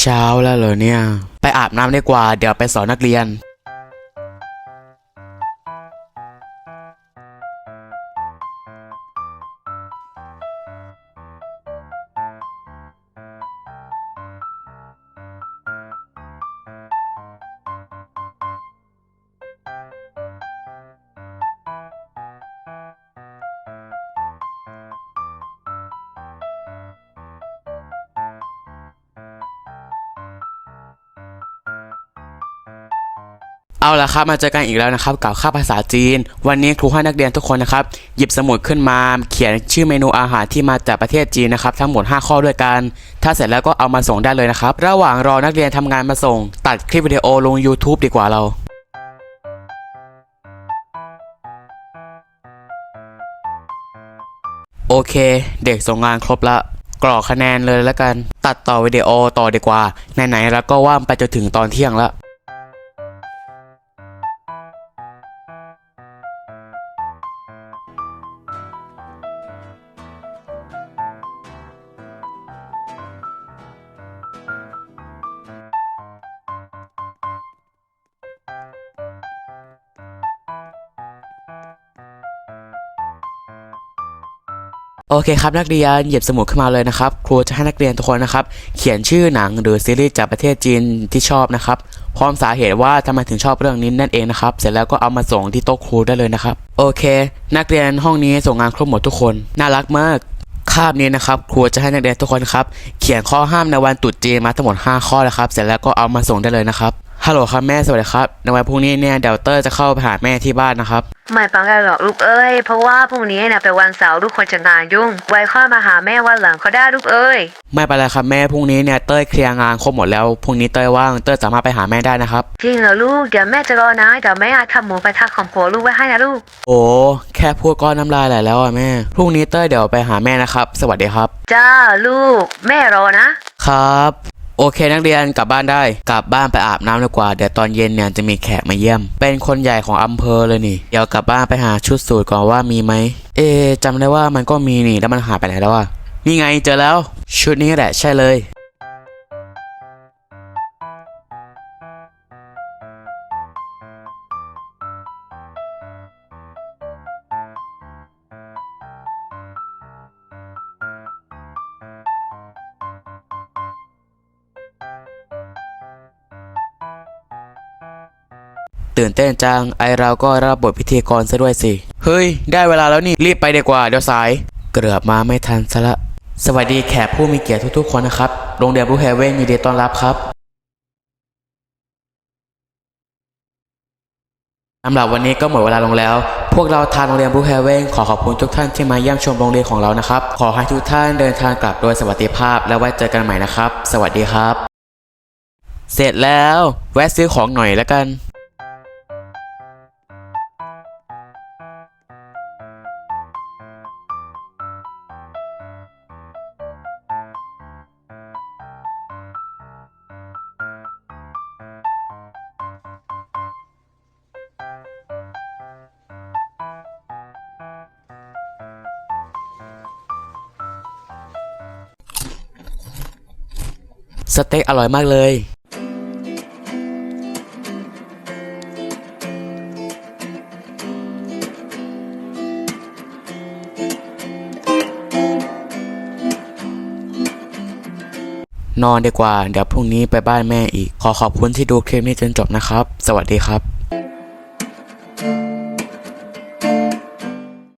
เช้าแล้วเหรอเนี่ย ไปอาบน้ำดีกว่า เดี๋ยวไปสอนนักเรียน เอาละครับมาเจอกันอีกแล้วนะครับกับค่าบภาษาจีน วันนี้ครูให้นักเรียนทุกคนนะครับหยิบสมุดขึ้นมา เขียนชื่อเมนูอาหารที่มาจากประเทศจีนนะครับทั้งหมด 5 ข้อด้วยกัน ถ้าเสร็จแล้วก็เอามาส่งได้เลยนะครับ ระหว่างรอนักเรียนทำงานมาส่ง ตัดคลิปวิดีโอลง YouTube ดีกว่าเราโอเค เด็กส่งงานครบละกรอกคะแนนเลยแล้วกัน ตัดต่อวิดีโอต่อดีกว่าไหนๆแล้วก็ว่างไปจนถึงตอนเที่ยงแล้ว โอเคครับนักเรียนหยิบสมุดขึ้นมาเลยนะครับ ครูจะให้นักเรียนทุกคนนะครับ เขียนชื่อหนังหรือซีรีส์จากประเทศจีนที่ชอบนะครับ พร้อมสาเหตุว่าทำไมถึงชอบเรื่องนี้นั่นเองนะครับ เสร็จแล้วก็เอามาส่งที่โต๊ะครูได้เลยนะครับ โอเค นักเรียนห้องนี้ส่งงานครบหมดทุกคน น่ารักมากคาบนี้นะครับครูจะให้นักเรียนทุกคนครับ เขียนข้อห้ามในวันตรุษจีนมาทั้งหมด 5 ข้อนะครับ เสร็จแล้วก็เอามาส่งได้เลยนะครับ ฮัลโหลครับแม่สวัสดีครับในวันพรุ่งนี้เนี่ยเดลเตอร์จะเข้าไปหาแม่ที่บ้านนะครับ ไม่ปังกันหรอกลูกเอ้ย เพราะว่าพรุ่งนี้เนี่ยเป็นวันเสาร์ทุกคนจะงานยุ่ง ไว้ค่อยมาหาแม่วันหลังเขาได้ลูกเอ้ย ไม่เป็นไรครับแม่พรุ่งนี้เนี่ยเต้ยเคลียร์งานครบหมดแล้วพรุ่งนี้เต้ยว่างเต้ยสามารถไปหาแม่ได้นะครับ จริงเหรอลูก เดี๋ยวแม่จะรอนะ เดี๋ยวแม่อาจทำหมูกระทะของผัวลูกไว้ให้นะลูก โอ้แค่พูดก็น้ำลายไหลแล้วอะแม่ พรุ่งนี้เต้ยเดี๋ยวไปหาแม่นะครับ สวัสดีครับ จ้าลูก แม่รอนะ ครับ โอเค นักเรียนกลับบ้านได้ กลับบ้านไปอาบน้ำดีกว่า เดี๋ยวตอนเย็นเนี่ยจะมีแขกมาเยี่ยม เป็นคนใหญ่ของอำเภอเลยนี่ เดี๋ยวกลับบ้านไปหาชุดสูตรก่อนว่ามีไหม เอะจำได้ว่ามันก็มีนี่แล้วมันหายไปไหนแล้วอะนี่ไงเจอแล้ว ชุดนี้แหละใช่เลย ตื่นเต้นจัง ไอเราก็รับบทพิธีกรซะด้วยสิ เฮ้ย ได้เวลาแล้วนี่ รีบไปดีกว่า เดี๋ยวสาย เกือบมาไม่ทันซะละ สวัสดีแขกผู้มีเกียรติทุกๆคนนะครับ โรงเรียนบลูเฮเว่นยินดีต้อนรับครับสำหรับวันนี้ก็หมดเวลาลงแล้ว พวกเราทางโรงเรียนบลูเฮเว่นขอขอบคุณทุกท่านที่มาเยี่ยมชมโรงเรียนของเรานะครับ ขอให้ทุกท่านเดินทางกลับโดยสวัสดิภาพ แล้วไว้เจอกันใหม่นะครับ สวัสดีครับ เสร็จแล้ว แวะซื้อของหน่อยแล้วกัน เต็กอร่อยมากเลยนอนดีกว่า เดี๋ยวพรุ่งนี้ไปบ้านแม่อีก ขอขอบคุณที่ดูคลิปนี้จนจบนะครับ สวัสดีครับ